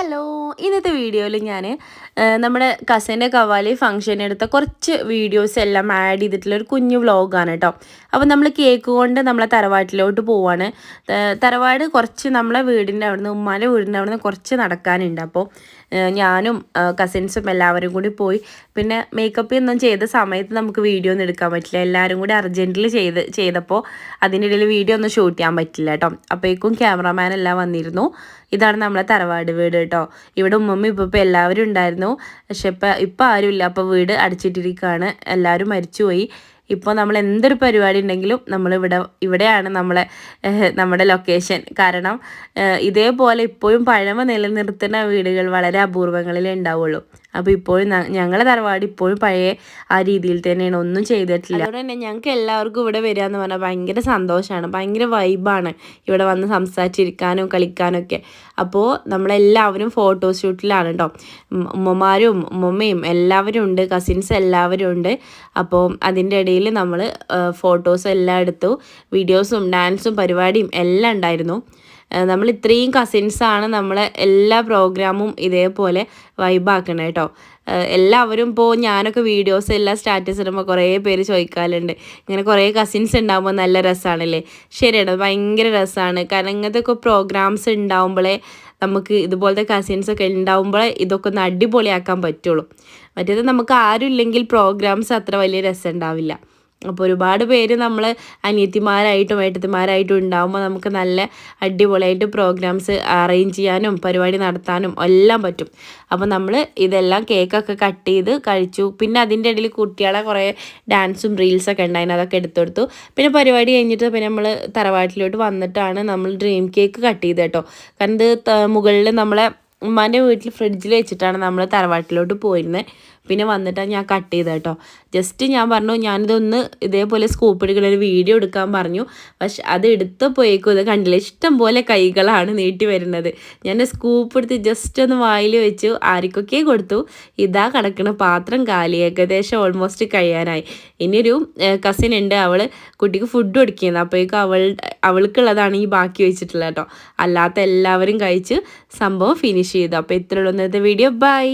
Hello. ഇന്നത്തെ വീഡിയോയിൽ ഞാൻ നമ്മുടെ കസിന്റെ കവാലി ഫംഗ്ഷൻ എടുത്ത കുറച്ച് വീഡിയോസ് എല്ലാം ആഡ് ചെയ്തിട്ടുള്ള ഒരു കുഞ്ഞു വ്ളോഗാണ് കേട്ടോ അപ്പോൾ നമ്മൾ കേക്ക് കൊണ്ട് നമ്മളെ തറവാട്ടിലോട്ട് പോവാണ്. തറവാട് കുറച്ച് നമ്മളെ വീടിന്റെ അവിടുന്ന് ഉമ്മാന്റെ വീടിന്റെ അവിടുന്ന് കുറച്ച് നടക്കാനുണ്ട്. അപ്പോൾ ഞാനും കസിൻസും എല്ലാവരും കൂടി പോയി. പിന്നെ മേക്കപ്പ് ഒന്നും ചെയ്ത സമയത്ത് നമുക്ക് വീഡിയോ ഒന്നും എടുക്കാൻ പറ്റില്ല. എല്ലാവരും കൂടി അർജന്റിൽ ചെയ്ത് ചെയ്തപ്പോൾ അതിനിടയിൽ വീഡിയോ ഒന്നും ഷൂട്ട് ചെയ്യാൻ പറ്റില്ല കേട്ടോ അപ്പോഴേക്കും ക്യാമറമാൻ എല്ലാം വന്നിരുന്നു. ഇതാണ് നമ്മളെ തറവാട് വീട് കേട്ടോ ഇവിടെ ഉമ്മമ്മ ഇപ്പം ഇപ്പം എല്ലാവരും ഉണ്ടായിരുന്നു. പക്ഷെ ഇപ്പം ഇപ്പം ആരുമില്ല അപ്പോൾ വീട് അടച്ചിട്ടിരിക്കുകയാണ് എല്ലാവരും മരിച്ചുപോയി. ഇപ്പോൾ നമ്മൾ എന്തൊരു പരിപാടി ഉണ്ടെങ്കിലും നമ്മൾ ഇവിടെ ഇവിടെയാണ് നമ്മളെ നമ്മുടെ ലൊക്കേഷൻ കാരണം ഇതേപോലെ ഇപ്പോഴും പഴമ നിലനിർത്തുന്ന വീടുകൾ വളരെ അപൂർവങ്ങളിലേ ഉണ്ടാവുള്ളൂ. അപ്പോൾ ഇപ്പോഴും ഞങ്ങളുടെ ഞങ്ങളെ തറവാട് ഇപ്പോഴും പഴയ ആ രീതിയിൽ തന്നെയാണ്. ഒന്നും ചെയ്തിട്ടില്ല. അതുകൊണ്ട് തന്നെ ഞങ്ങൾക്ക് എല്ലാവർക്കും ഇവിടെ വരിക എന്ന് പറഞ്ഞാൽ ഭയങ്കര സന്തോഷമാണ്. ഭയങ്കര വൈബാണ് ഇവിടെ വന്ന് സംസാരിച്ചിരിക്കാനും കളിക്കാനും ഒക്കെ. അപ്പോൾ നമ്മളെല്ലാവരും ഫോട്ടോ ഷൂട്ടിലാണ് കേട്ടോ ഉമ്മമാരും ഉമ്മമ്മയും എല്ലാവരും ഉണ്ട്. കസിൻസ് എല്ലാവരും ഉണ്ട്. അപ്പോൾ അതിന്റെ ഇടയിൽ നമ്മൾ ഫോട്ടോസ് എല്ലാം എടുത്തു. വീഡിയോസും ഡാൻസും പരിപാടിയും എല്ലാം ഉണ്ടായിരുന്നു. നമ്മൾ ഇത്രയും കസിൻസാണ് നമ്മളെ എല്ലാ പ്രോഗ്രാമും ഇതേപോലെ വൈബാക്കണേ കേട്ടോ എല്ലാവരും ഇപ്പോൾ ഞാനൊക്കെ വീഡിയോസ് എല്ലാ സ്റ്റാറ്റസ് ഇടുമ്പോൾ കുറേ പേര് ചോദിക്കാറുണ്ട്. ഇങ്ങനെ കുറേ കസിൻസ് ഉണ്ടാകുമ്പോൾ നല്ല രസമാണല്ലേ ശരിയാണ് ഭയങ്കര രസമാണ് കാരണം ഇങ്ങനത്തെ ഒക്കെ പ്രോഗ്രാംസ് ഉണ്ടാകുമ്പോഴേ നമുക്ക് ഇതുപോലത്തെ കസിൻസ് ഒക്കെ ഉണ്ടാകുമ്പോഴേ ഇതൊക്കെ ഒന്ന് അടിപൊളിയാക്കാൻ പറ്റുള്ളൂ. മറ്റേത് നമുക്ക് ആരും ഇല്ലെങ്കിൽ പ്രോഗ്രാംസ് അത്ര വലിയ രസം ഉണ്ടാവില്ല അപ്പോൾ ഒരുപാട് പേര് നമ്മൾ അനിയത്തിമാരായിട്ടും ഏട്ടത്തിമാരായിട്ടും ഉണ്ടാകുമ്പോൾ നമുക്ക് നല്ല അടിപൊളിയായിട്ട് പ്രോഗ്രാംസ് അറേഞ്ച് ചെയ്യാനും പരിപാടി നടത്താനും എല്ലാം പറ്റും. അപ്പോൾ നമ്മൾ ഇതെല്ലാം കേക്കൊക്കെ കട്ട് ചെയ്ത് കഴിച്ചു. പിന്നെ അതിന്റെ ഇടയിൽ കുട്ടികളെ കുറേ ഡാൻസും റീൽസൊക്കെ ഉണ്ടായിരുന്നു. അതൊക്കെ എടുത്തെടുത്തു പിന്നെ പരിപാടി കഴിഞ്ഞിട്ട് പിന്നെ നമ്മൾ തറവാട്ടിലോട്ട് വന്നിട്ടാണ് നമ്മൾ ഡ്രീം കേക്ക് കട്ട് ചെയ്ത് കേട്ടോ. കാരണം ഇത് മുകളിൽ നമ്മളെ ഉമ്മാന്റെ വീട്ടിൽ ഫ്രിഡ്ജിൽ വെച്ചിട്ടാണ് നമ്മൾ തറവാട്ടിലോട്ട് പോയിരുന്നത് പിന്നെ വന്നിട്ടാണ് ഞാൻ കട്ട് ചെയ്തത് കേട്ടോ ജസ്റ്റ് ഞാൻ പറഞ്ഞു ഞാനിതൊന്ന് ഇതേപോലെ സ്കൂപ്പ് എടുക്കുന്ന ഒരു വീഡിയോ എടുക്കാൻ പറഞ്ഞു. പക്ഷെ അത് എടുത്തപ്പോയേക്കും ഇത് കണ്ടില്ല? ഇഷ്ടം പോലെ കൈകളാണ് നീട്ടി വരുന്നത്. ഞാൻ സ്കൂപ്പ് എടുത്ത് ജസ്റ്റ് ഒന്ന് വായിൽ വെച്ചു. ആർക്കൊക്കെ കൊടുത്തു. ഇതാ കിടക്കുന്ന പാത്രം കാലി. ഏകദേശം ഓൾമോസ്റ്റ് കഴിയാനായി. ഇനിയൊരു കസിൻ ഉണ്ട്. അവൾ കുട്ടിക്ക് ഫുഡ് കൊടുക്കുന്നത് അപ്പോഴേക്കും അവൾ അവൾക്കുള്ളതാണ് ഈ ബാക്കി വെച്ചിട്ടുള്ളത് കേട്ടോ അല്ലാത്ത എല്ലാവരും കഴിച്ച് സംഭവം ഫിനിഷ് ചെയ്തു. അപ്പോൾ ഇത്രയുള്ള ഇന്നത്തെ വീഡിയോ ബൈ